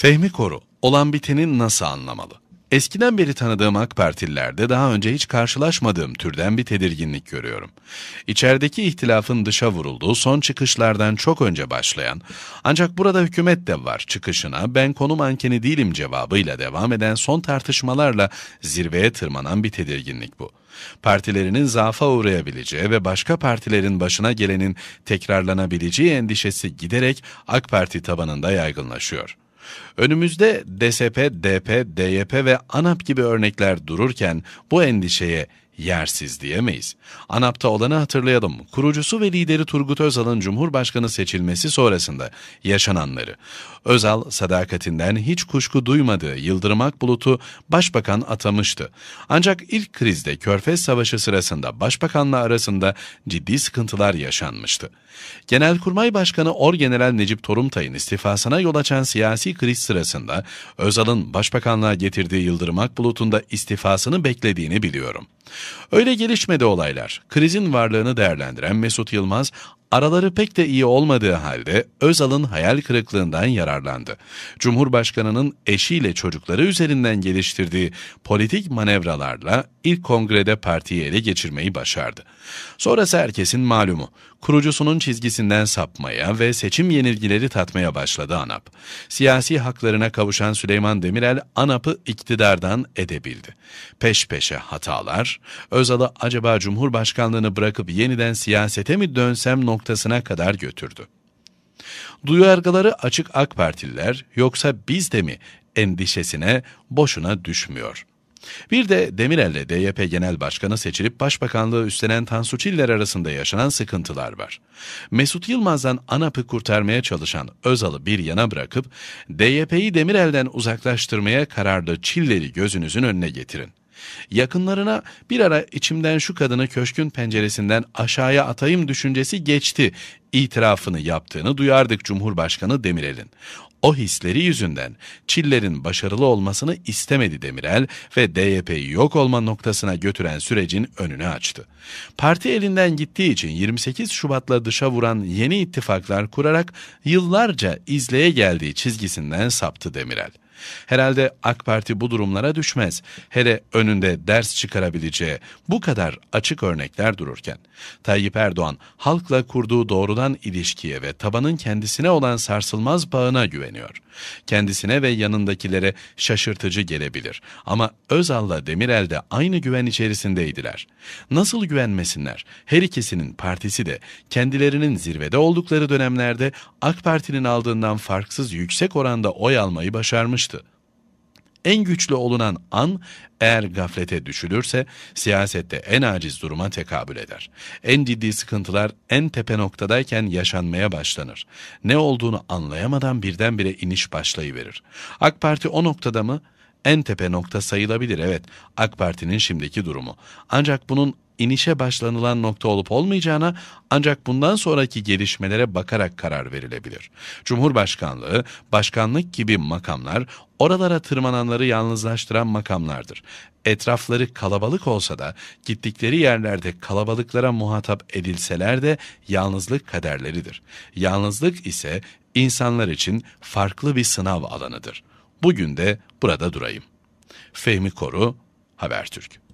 Fehmi Koru, olan biteni nasıl anlamalı? Eskiden beri tanıdığım AK Partililerde daha önce hiç karşılaşmadığım türden bir tedirginlik görüyorum. İçerideki ihtilafın dışa vurulduğu son çıkışlardan çok önce başlayan, ancak burada hükümet de var çıkışına ben konu mankeni değilim cevabıyla devam eden son tartışmalarla zirveye tırmanan bir tedirginlik bu. Partilerinin zaafa uğrayabileceği ve başka partilerin başına gelenin tekrarlanabileceği endişesi giderek AK Parti tabanında yaygınlaşıyor. Önümüzde DSP, DP, DYP ve ANAP gibi örnekler dururken bu endişeye yersiz diyemeyiz. ANAP'ta olanı hatırlayalım. Kurucusu ve lideri Turgut Özal'ın Cumhurbaşkanı seçilmesi sonrasında yaşananları. Özal sadakatinden hiç kuşku duymadığı Yıldırım Akbulut'u başbakan atamıştı. Ancak ilk krizde Körfez Savaşı sırasında başbakanla arasında ciddi sıkıntılar yaşanmıştı. Genelkurmay Başkanı Orgeneral Necip Torumtay'ın istifasına yol açan siyasi kriz sırasında Özal'ın başbakanlığa getirdiği Yıldırım Akbulut'un da istifasını beklediğini biliyorum. Öyle gelişmedi olaylar. Krizin varlığını değerlendiren Mesut Yılmaz Araları pek de iyi olmadığı halde Özal'ın hayal kırıklığından yararlandı. Cumhurbaşkanının eşiyle çocukları üzerinden geliştirdiği politik manevralarla ilk kongrede partiyi ele geçirmeyi başardı. Sonrası herkesin malumu. Kurucusunun çizgisinden sapmaya ve seçim yenilgileri tatmaya başladı ANAP. Siyasi haklarına kavuşan Süleyman Demirel ANAP'ı iktidardan edebildi. Peş peşe hatalar, Özal'ı acaba Cumhurbaşkanlığını bırakıp yeniden siyasete mi dönsem noktasına kadar götürdü. Duyargıları açık AK Partililer yoksa biz de mi endişesine boşuna düşmüyor. Bir de Demirel'le DYP Genel Başkanı seçilip başbakanlığı üstlenen Tansu Çiller arasında yaşanan sıkıntılar var. Mesut Yılmaz'dan ANAP'ı kurtarmaya çalışan Özal'ı bir yana bırakıp DYP'yi Demirel'den uzaklaştırmaya kararlı Çiller'i gözünüzün önüne getirin. Yakınlarına bir ara içimden şu kadını köşkün penceresinden aşağıya atayım düşüncesi geçti itirafını yaptığını duyardık Cumhurbaşkanı Demirel'in. O hisleri yüzünden Çiller'in başarılı olmasını istemedi Demirel ve DYP'yi yok olma noktasına götüren sürecin önünü açtı. Parti elinden gittiği için 28 Şubat'la dışa vuran yeni ittifaklar kurarak yıllarca izleye geldiği çizgisinden saptı Demirel. Herhalde AK Parti bu durumlara düşmez. Hele önünde ders çıkarabileceği bu kadar açık örnekler dururken. Tayyip Erdoğan halkla kurduğu doğrudan ilişkiye ve tabanın kendisine olan sarsılmaz bağına güveniyor. Kendisine ve yanındakilere şaşırtıcı gelebilir. Ama Özal'la Demirel de aynı güven içerisindeydiler. Nasıl güvenmesinler? Her ikisinin partisi de kendilerinin zirvede oldukları dönemlerde AK Parti'nin aldığından farksız yüksek oranda oy almayı başarmıştı. En güçlü olunan an eğer gaflete düşülürse siyasette en aciz duruma tekabül eder. En ciddi sıkıntılar en tepe noktadayken yaşanmaya başlanır. Ne olduğunu anlayamadan birdenbire iniş başlayıverir. AK Parti o noktada mı? En tepe nokta sayılabilir evet AK Parti'nin şimdiki durumu. Ancak bunun inişe başlanılan nokta olup olmayacağına ancak bundan sonraki gelişmelere bakarak karar verilebilir. Cumhurbaşkanlığı, başkanlık gibi makamlar oralara tırmananları yalnızlaştıran makamlardır. Etrafları kalabalık olsa da gittikleri yerlerde kalabalıklara muhatap edilseler de yalnızlık kaderleridir. Yalnızlık ise insanlar için farklı bir sınav alanıdır. Bugün de burada durayım. Fehmi Koru, Habertürk